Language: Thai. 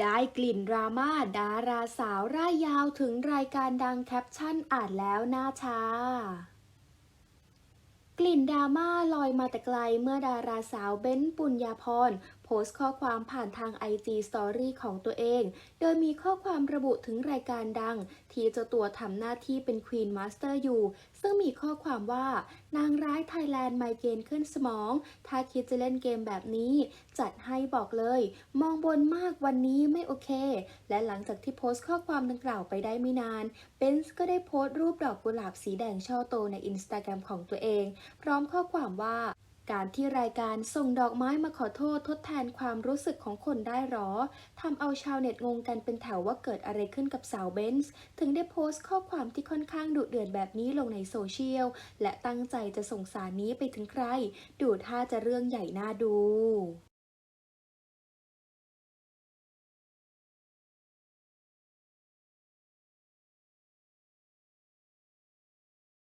ได้กลิ่นดราม่าดาราสาวร่ายยาวถึงรายการดังแคปชั่นอ่านแล้วหน้าชากลิ่นดราม่าลอยมาแต่ไกลเมื่อดาราสาวเบ้นปุญญาพร โพสต์ข้อความผ่านทาง IG Story ของตัวเอง โดยมีข้อความระบุถึงรายการดัง ที่เจ้าตัวทำหน้าที่เป็นควีนมาสเตอร์อยู่ ซึ่งมีข้อความว่า นางร้ายไทยแลนด์ไมเกรนขึ้นสมอง ถ้าคิดจะเล่นเกมแบบนี้ จัดให้บอกเลย มองบนมากวันนี้ไม่โอเค และหลังจากที่โพสต์ข้อความดังกล่าวไปได้ไม่นานเบนซ์ก็ได้โพสต์รูปดอกกุหลาบสีแดงช่อโตในอินสตาแกรมของตัวเอง พร้อมข้อความว่า การที่รายการส่งดอกไม้มาขอโทษทดแทนความรู้สึกของคนได้หรอทำเอาชาวเน็ตงงกันเป็นแถวว่าเกิดอะไรขึ้นกับสาวเบนซ์ถึงได้โพสต์ข้อความที่ค่อนข้างดุเดือดแบบนี้ลงในโซเชียล และตั้งใจจะส่งสารนี้ไปถึงใคร ดูท่าจะเรื่องใหญ่น่าดู